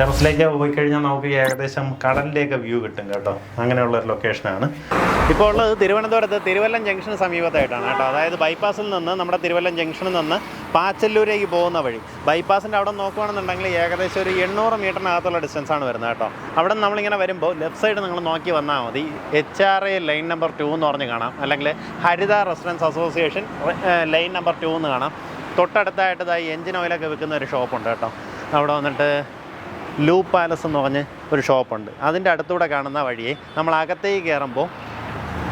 ടെറസിലേക്ക് പോയി കഴിഞ്ഞാൽ നമുക്ക് ഏകദേശം കടലിലേക്ക് വ്യൂ കിട്ടും കേട്ടോ. അങ്ങനെയുള്ള ഒരു ലൊക്കേഷനാണ് ഇപ്പോൾ ഉള്ളത് തിരുവനന്തപുരത്ത് തിരുവല്ലം ജംഗ്ഷന് സമീപത്തായിട്ടാണ് കേട്ടോ. അതായത് ബൈപ്പാസിൽ നിന്ന് നമ്മുടെ തിരുവല്ലം ജംഗ്ഷനിൽ നിന്ന് പാച്ചല്ലൂരേക്ക് പോകുന്ന വഴി. ബൈപ്പാസിന്റെ അവിടെ നോക്കുകയാണെന്നുണ്ടെങ്കിൽ ഏകദേശം ഒരു എണ്ണൂറ് മീറ്ററിനകത്തുള്ള ഡിസ്റ്റൻസ് ആണ് വരുന്നത് കേട്ടോ. അവിടെ നമ്മളിങ്ങനെ വരുമ്പോൾ ലെഫ്റ്റ് സൈഡ് നിങ്ങൾ നോക്കി വന്നാൽ മതി. H R A line number two എന്ന് പറഞ്ഞ് കാണാം. അല്ലെങ്കിൽ Haritha residence association line number two എന്ന് കാണാം. തൊട്ടടുത്തായിട്ട് ഇതായി എഞ്ചിൻ ഓയിലൊക്കെ വിൽക്കുന്ന ഒരു ഷോപ്പുണ്ട് കേട്ടോ. അവിടെ വന്നിട്ട് ലൂ പാലസ് എന്ന് പറഞ്ഞ് ഒരു ഷോപ്പുണ്ട്. അതിന്റെ അടുത്തൂടെ കാണുന്ന വഴിയെ നമ്മൾ അകത്തേക്ക് കയറുമ്പോൾ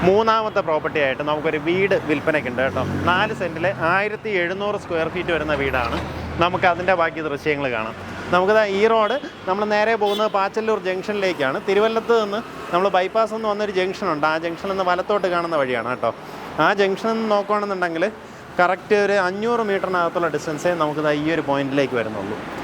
മൂന്നാമത്തെ പ്രോപ്പർട്ടി ആയിട്ട് നമുക്കൊരു വീട് വിൽപ്പനയ്ക്കുണ്ട് കേട്ടോ. നാല് സെന്റിൽ ആയിരത്തി എഴുന്നൂറ് സ്ക്വയർ ഫീറ്റ് വരുന്ന വീടാണ്. നമുക്ക് അതിന്റെ ബാക്കി ദൃശ്യങ്ങൾ കാണാം. നമുക്കിതാ ഈ റോഡ് നമ്മൾ നേരെ പോകുന്നത് പാച്ചല്ലൂർ ജംഗ്ഷനിലേക്കാണ്. തിരുവല്ലത്ത് നിന്ന് നമ്മൾ ബൈപ്പാസ് എന്ന് വന്നൊരു ജംഗ്ഷനുണ്ട്. ആ ജംഗ്ഷനിൽ നിന്ന് വലത്തോട്ട് കാണുന്ന വഴിയാണ് കേട്ടോ. ആ ജംഗ്ഷനിൽ നിന്ന് നോക്കുകയാണെന്നുണ്ടെങ്കിൽ കറക്റ്റ് ഒരു അഞ്ഞൂറ് മീറ്ററിനകത്തുള്ള ഡിസ്റ്റൻസേ നമുക്കിതാ ഈ ഒരു പോയിന്റിലേക്ക് വരുന്നുള്ളൂ.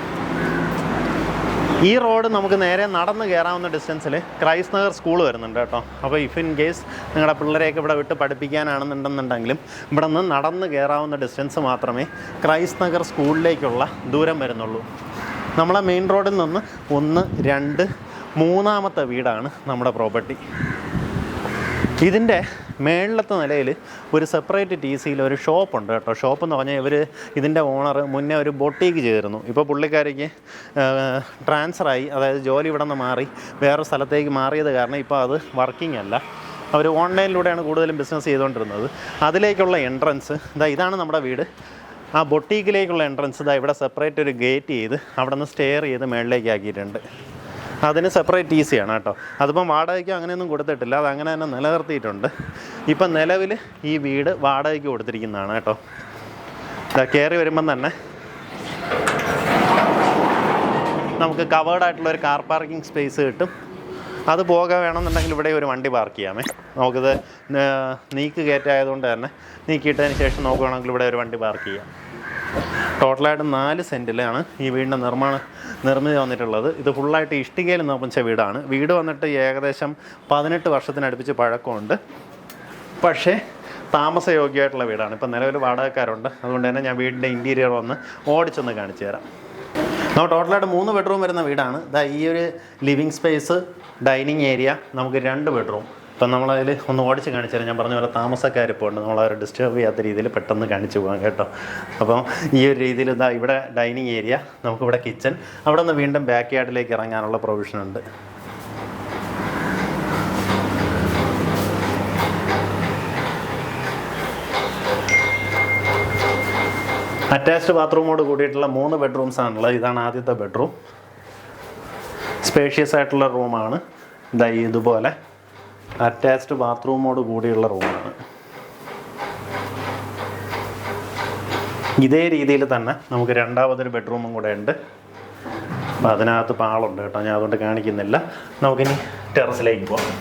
ഈ റോഡ് നമുക്ക് നേരെ നടന്ന് കയറാവുന്ന ഡിസ്റ്റൻസിൽ ക്രൈസ്റ്റ് നഗർ സ്കൂൾ വരുന്നുണ്ട് കേട്ടോ. അപ്പോൾ ഇഫ് ഇൻ കേസ് നിങ്ങളുടെ പിള്ളേരെയൊക്കെ ഇവിടെ വിട്ട് പഠിപ്പിക്കാനാണെന്നുണ്ടെന്നുണ്ടെങ്കിലും ഇവിടെ നിന്ന് നടന്ന് കയറാവുന്ന ഡിസ്റ്റൻസ് മാത്രമേ ക്രൈസ്റ്റ് നഗർ സ്കൂളിലേക്കുള്ള ദൂരം വരുന്നുള്ളൂ. നമ്മളെ മെയിൻ റോഡിൽ നിന്ന് ഒന്ന് രണ്ട് മൂന്നാമത്തെ വീടാണ് നമ്മുടെ പ്രോപ്പർട്ടി ഇതിന്റെ മേളിലത്തെ നിലയിൽ ഒരു സെപ്പറേറ്റ് ടി സിയിൽ ഒരു ഷോപ്പുണ്ട് കേട്ടോ. ഷോപ്പ് എന്ന് പറഞ്ഞാൽ ഇവർ ഇതിന്റെ ഓണർ മുന്നേ ഒരു ബൊട്ടീക്ക് ചേർന്നു. ഇപ്പോൾ പുള്ളിക്കാരിക്ക് ട്രാൻസ്ഫറായി അതായത് ജോലി ഇവിടെ നിന്ന് മാറി വേറെ സ്ഥലത്തേക്ക് മാറിയത് കാരണം ഇപ്പോൾ അത് വർക്കിംഗ് അല്ല. അവർ ഓൺലൈനിലൂടെയാണ് കൂടുതലും ബിസിനസ് ചെയ്തുകൊണ്ടിരുന്നത്. അതിലേക്കുള്ള എൻട്രൻസ് ഇതാ ഇതാണ് നമ്മുടെ വീട്. ആ ബൊട്ടീക്കിലേക്കുള്ള എൻട്രൻസ് ഇതാ ഇവിടെ സെപ്പറേറ്റ് ഒരു ഗേറ്റ് ചെയ്ത് അവിടെ നിന്ന് സ്റ്റെയർ ചെയ്ത് മേളിലേക്ക് ആക്കിയിട്ടുണ്ട്. അതിന് സെപ്പറേറ്റ് ടി സി ആണ് കേട്ടോ. അതിപ്പം വാടകയ്ക്ക് അങ്ങനെയൊന്നും കൊടുത്തിട്ടില്ല. അത് അങ്ങനെ തന്നെ നിലനിർത്തിയിട്ടുണ്ട്. ഇപ്പം നിലവിൽ ഈ വീട് വാടകയ്ക്ക് കൊടുത്തിരിക്കുന്നതാണ് കേട്ടോ. ഇതാ കയറി വരുമ്പം തന്നെ നമുക്ക് കവേർഡ് ആയിട്ടുള്ള ഒരു കാർ പാർക്കിംഗ് സ്പേസ് കിട്ടും. അത് പോകാൻ വേണമെന്നുണ്ടെങ്കിൽ ഇവിടെ ഒരു വണ്ടി പാർക്ക് ചെയ്യാമേ. നമുക്കിത് നീക്ക് കയറ്റായതുകൊണ്ട് തന്നെ നീക്കിയിട്ടതിന് ശേഷം നോക്കുകയാണെങ്കിൽ ഇവിടെ ഒരു വണ്ടി പാർക്ക് ചെയ്യാം. ടോട്ടലായിട്ട് നാല് സെന്റിലാണ് ഈ വീടിന്റെ നിർമ്മാണം നിർമ്മിതി വന്നിട്ടുള്ളത്. ഇത് ഫുള്ളായിട്ട് ഇഷ്ടികയിൽ നിർമ്മിച്ച വീടാണ്. വീട് വന്നിട്ട് ഏകദേശം പതിനെട്ട് വർഷത്തിനടുപ്പിച്ച് പഴക്കമുണ്ട്. പക്ഷേ താമസയോഗ്യമായിട്ടുള്ള വീടാണ്. ഇപ്പം നിലവിൽ വാടകക്കാരുണ്ട്. അതുകൊണ്ട് തന്നെ ഞാൻ വീടിന്റെ ഇന്റീരിയർ വന്ന് ഓടിച്ചൊന്ന് കാണിച്ചു തരാം. നമ്മൾ ടോട്ടലായിട്ട് മൂന്ന് ബെഡ്റൂം വരുന്ന വീടാണ്. ഇതാ ഈ ഒരു ലിവിങ് സ്പേസ് ഡൈനിങ് ഏരിയ നമുക്ക് രണ്ട് ബെഡ്റൂം ഇപ്പം നമ്മളതിൽ ഒന്ന് ഓടിച്ച് കാണിച്ചു തരാം. ഞാൻ പറഞ്ഞ പോലെ താമസക്കാരിപ്പോൾ ഉണ്ട്. നമ്മളവരെ ഡിസ്റ്റർബ് ചെയ്യാത്ത രീതിയിൽ പെട്ടെന്ന് കാണിച്ചു പോകാം കേട്ടോ. അപ്പം ഈ ഒരു രീതിയിൽ ഇതാ ഇവിടെ ഡൈനിങ് ഏരിയ നമുക്കിവിടെ കിച്ചൺ അവിടെ നിന്ന് വീണ്ടും ബാക്ക് യാർഡിലേക്ക് ഇറങ്ങാനുള്ള പ്രൊവിഷൻ ഉണ്ട്. അറ്റാച്ച്ഡ് ബാത്റൂമോട് കൂടിയിട്ടുള്ള മൂന്ന് ബെഡ്റൂംസ് ആണുള്ളത്. ഇതാണ് ആദ്യത്തെ ബെഡ്റൂം സ്പേഷ്യസ് ആയിട്ടുള്ള റൂമാണ് ഇതാ ഇതുപോലെ. അറ്റാച്ച്ഡ് ബാത്റൂമോട് കൂടിയുള്ള റൂമാണ്. ഇതേ രീതിയിൽ തന്നെ നമുക്ക് രണ്ടാമതൊരു ബെഡ്റൂമും കൂടെ ഉണ്ട്. അപ്പം അതിനകത്ത് പാളുണ്ട് കേട്ടോ ഞാൻ അതുകൊണ്ട് കാണിക്കുന്നില്ല. നമുക്കിനി ടെറസിലേക്ക് പോകാം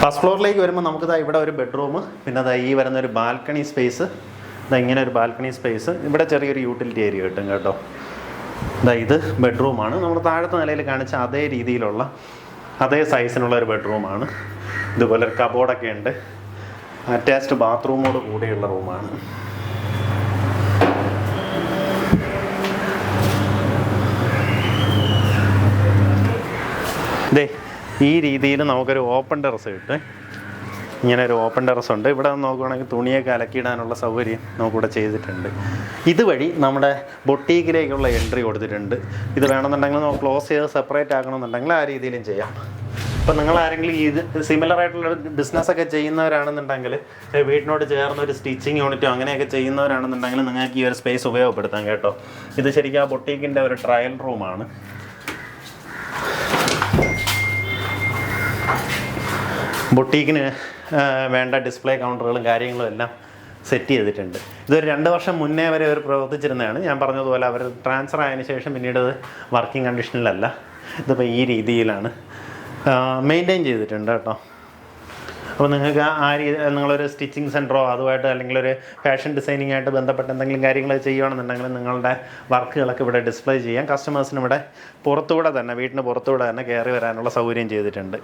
ഫസ്റ്റ് ഫ്ലോറിലേക്ക് വരുമ്പോൾ നമുക്ക് ഇവിടെ ഒരു ബെഡ്റൂം പിന്നെ ദാ ഈ വരുന്ന ഒരു ബാൽക്കണി സ്പേസ് ഇതാ ഇങ്ങനെ ഒരു ബാൽക്കണി സ്പേസ് ഇവിടെ ചെറിയൊരു യൂട്ടിലിറ്റി ഏരിയ കിട്ടും കേട്ടോ. ദാ ഇത് ബെഡ്റൂമാണ്. നമ്മൾ താഴത്തെ നിലയിൽ കാണിച്ച അതേ രീതിയിലുള്ള അതേ സൈസിനുള്ള ഒരു ബെഡ്റൂമാണ്. ഇതുപോലെ ഒരു കബോർഡൊക്കെ ഉണ്ട്. അറ്റാച്ച്ഡ് ബാത്റൂമോട് കൂടിയുള്ള റൂമാണ്. ദേ ഈ രീതിയിൽ നമുക്കൊരു ഓപ്പൺ ടെറസ് കിട്ടും ഇങ്ങനെ ഒരു ഓപ്പൺ ടെറസ് ഉണ്ട്. ഇവിടെ നോക്കുകയാണെങ്കിൽ തുണിയൊക്കെ അലക്കിയിടാനുള്ള സൗകര്യം നമുക്കിവിടെ ചെയ്തിട്ടുണ്ട്. ഇതുവഴി നമ്മുടെ ബൊട്ടീക്കിലേക്കുള്ള എൻട്രി കൊടുത്തിട്ടുണ്ട്. ഇത് വേണമെന്നുണ്ടെങ്കിൽ നമുക്ക് ക്ലോസ് ചെയ്ത് സെപ്പറേറ്റ് ആക്കണമെന്നുണ്ടെങ്കിൽ ആ രീതിയിലും ചെയ്യാം. ഇപ്പം നിങ്ങൾ ആരെങ്കിലും ഇത് സിമിലർ ആയിട്ടുള്ള ബിസിനസ് ഒക്കെ ചെയ്യുന്നവരാണെന്നുണ്ടെങ്കിൽ വീടിനോട് ചേർന്ന് ഒരു സ്റ്റിച്ചിങ് യൂണിറ്റോ അങ്ങനെയൊക്കെ ചെയ്യുന്നവരാണെന്നുണ്ടെങ്കിൽ നിങ്ങൾക്ക് ഈ ഒരു സ്പേസ് ഉപയോഗപ്പെടുത്താം കേട്ടോ. ഇത് ശരിക്കും ആ ബൊട്ടീക്കിന്റെ ഒരു ട്രയൽ റൂമാണ് ബൊട്ടീക്കിന് വേണ്ട ഡിസ്പ്ലേ കൗണ്ടറുകളും കാര്യങ്ങളും എല്ലാം സെറ്റ് ചെയ്തിട്ടുണ്ട്. ഇതൊരു രണ്ട് വർഷം മുന്നേ വരെ അവർ പ്രവർത്തിച്ചിരുന്നതാണ്. ഞാൻ പറഞ്ഞതുപോലെ അവർ ട്രാൻസ്ഫർ ആയതിനു ശേഷം പിന്നീട് അത് വർക്കിംഗ് കണ്ടീഷനിലല്ല. ഇതിപ്പോൾ ഈ രീതിയിലാണ്. മെയിന്റെയിൻ ചെയ്തിട്ടുണ്ട് കേട്ടോ. അപ്പോൾ നിങ്ങൾക്ക് ആ രീതി നിങ്ങളൊരു സ്റ്റിച്ചിങ് സെന്ററോ അതുമായിട്ട് അല്ലെങ്കിൽ ഒരു ഫാഷൻ ഡിസൈനിങ് ആയിട്ട് ബന്ധപ്പെട്ട എന്തെങ്കിലും കാര്യങ്ങൾ ചെയ്യുകയാണെന്നുണ്ടെങ്കിൽ നിങ്ങളുടെ വർക്കുകളൊക്കെ ഇവിടെ ഡിസ്പ്ലേ ചെയ്യാം. കസ്റ്റമേഴ്സിന് ഇവിടെ പുറത്തുകൂടെ തന്നെ വീട്ടിന് പുറത്തുകൂടെ തന്നെ കയറി വരാനുള്ള സൗകര്യം ചെയ്തിട്ടുണ്ട്.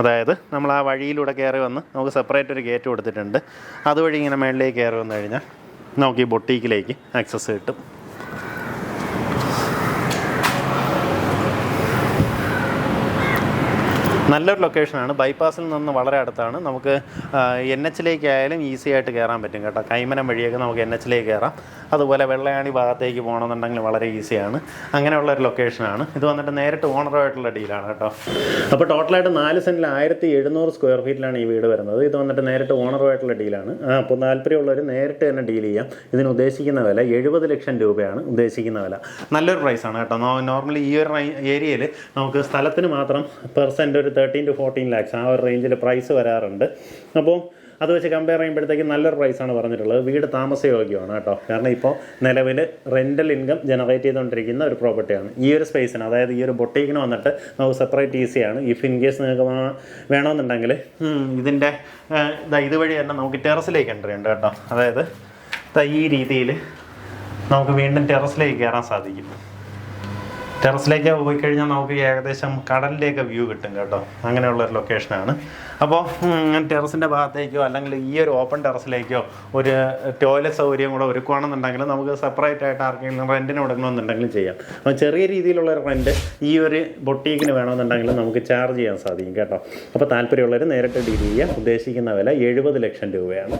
അതായത് നമ്മൾ ആ വഴിയിലൂടെ കയറി വന്ന് നമുക്ക് സെപ്പറേറ്റ് ഒരു ഗേറ്റ് കൊടുത്തിട്ടുണ്ട്. അതുവഴി ഇങ്ങനെ മേളിലേക്ക് കയറി വന്നു കഴിഞ്ഞാൽ നമുക്ക് ഈ ബൊട്ടീക്കിലേക്ക് ആക്സസ് കിട്ടും. നല്ലൊരു ലൊക്കേഷനാണ് ബൈപ്പാസിൽ നിന്ന് വളരെ അടുത്താണ്. നമുക്ക് എൻ എച്ചിലേക്ക് ആയാലും ഈസി ആയിട്ട് കയറാൻ പറ്റും കേട്ടോ. കൈമനം വഴിയൊക്കെ നമുക്ക് എൻ എച്ചിലേക്ക് കയറാം അതുപോലെ വെള്ളയാണി ഭാഗത്തേക്ക് പോകണമെന്നുണ്ടെങ്കിൽ വളരെ ഈസിയാണ് അങ്ങനെയുള്ള ഒരു ലൊക്കേഷനാണ് ഇത് വന്നിട്ട് നേരിട്ട് ഓണറുമായിട്ടുള്ള ഡീലാണ് കേട്ടോ. അപ്പോൾ ടോട്ടലായിട്ട് നാല് സെന്റിൽ ആയിരത്തി എഴുന്നൂറ് സ്ക്വയർ ഫീറ്റിലാണ് ഈ വീട് വരുന്നത്. ഇത് വന്നിട്ട് നേരിട്ട് ഓണറുമായിട്ടുള്ള ഡീലാണ് അപ്പോൾ താല്പര്യമുള്ളവർ നേരിട്ട് തന്നെ ഡീൽ ചെയ്യാം. ഇതിന് ഉദ്ദേശിക്കുന്ന വില എഴുപത് ലക്ഷം രൂപയാണ് ഉദ്ദേശിക്കുന്ന വില. നല്ലൊരു പ്രൈസാണ് കേട്ടോ. നോർമലി ഈ ഒരു ഏരിയയിൽ നമുക്ക് സ്ഥലത്തിന് മാത്രം പെർസെന്റ് ഒരു തേർട്ടീൻ ടു ഫോർട്ടീൻ ലാക്സ് ആ ഒരു റേഞ്ചിൽ പ്രൈസ് വരാറുണ്ട്. അപ്പോൾ അത് വെച്ച് കമ്പയർ ചെയ്യുമ്പോഴത്തേക്കും നല്ലൊരു പ്രൈസാണ് പറഞ്ഞിട്ടുള്ളത്. വീട് താമസയോഗ്യമാണ് കേട്ടോ. കാരണം ഇപ്പോൾ നിലവിൽ റെന്റൽ ഇൻകം ജനറേറ്റ് ചെയ്തുകൊണ്ടിരിക്കുന്ന ഒരു പ്രോപ്പർട്ടിയാണ് ഈ ഒരു സ്പേസിന് അതായത് ഈ ഒരു ബൊട്ടീക്കിന് വന്നിട്ട് നമുക്ക് സെപ്പറേറ്റ് ഈസിയാണ് ഇഫ് ഇൻ കേസ് നിങ്ങൾക്ക് വേണം- വേണമെന്നുണ്ടെങ്കിൽ ഇതിന്റെ ഇതുവഴി തന്നെ നമുക്ക് ടെറസിലേക്ക് എൻട്രി ഉണ്ട് കേട്ടോ. അതായത് ഈ രീതിയിൽ നമുക്ക് വീണ്ടും ടെറസിലേക്ക് കയറാൻ സാധിക്കും. ടെറസിലേക്ക് പോയി കഴിഞ്ഞാൽ നമുക്ക് ഏകദേശം കടലിലേക്ക് വ്യൂ കിട്ടും കേട്ടോ. അങ്ങനെയുള്ള ഒരു ലൊക്കേഷനാണ് അപ്പോൾ ടെറസിന്റെ ഭാഗത്തേക്കോ അല്ലെങ്കിൽ ഈ ഒരു ഓപ്പൺ ടെറസിലേക്കോ ഒരു ടോയ്ലറ്റ് സൗകര്യം കൂടെ ഒരുക്കുകയാണെന്നുണ്ടെങ്കിൽ നമുക്ക് സെപ്പറേറ്റ് ആയിട്ട് ആർക്കെങ്കിലും റെന്റിന് കൊടുക്കണമെന്നുണ്ടെങ്കിലും ചെയ്യാം. അപ്പോൾ ചെറിയ രീതിയിലുള്ള റെന്റ് ഈ ഒരു ബൊട്ടീക്കിന് വേണമെന്നുണ്ടെങ്കിൽ നമുക്ക് ചാർജ് ചെയ്യാൻ സാധിക്കും കേട്ടോ. അപ്പോൾ താല്പര്യമുള്ളവർ നേരിട്ട് ഡീൽ ചെയ്യുക. ഉദ്ദേശിക്കുന്ന വില എഴുപത് ലക്ഷം രൂപയാണ്.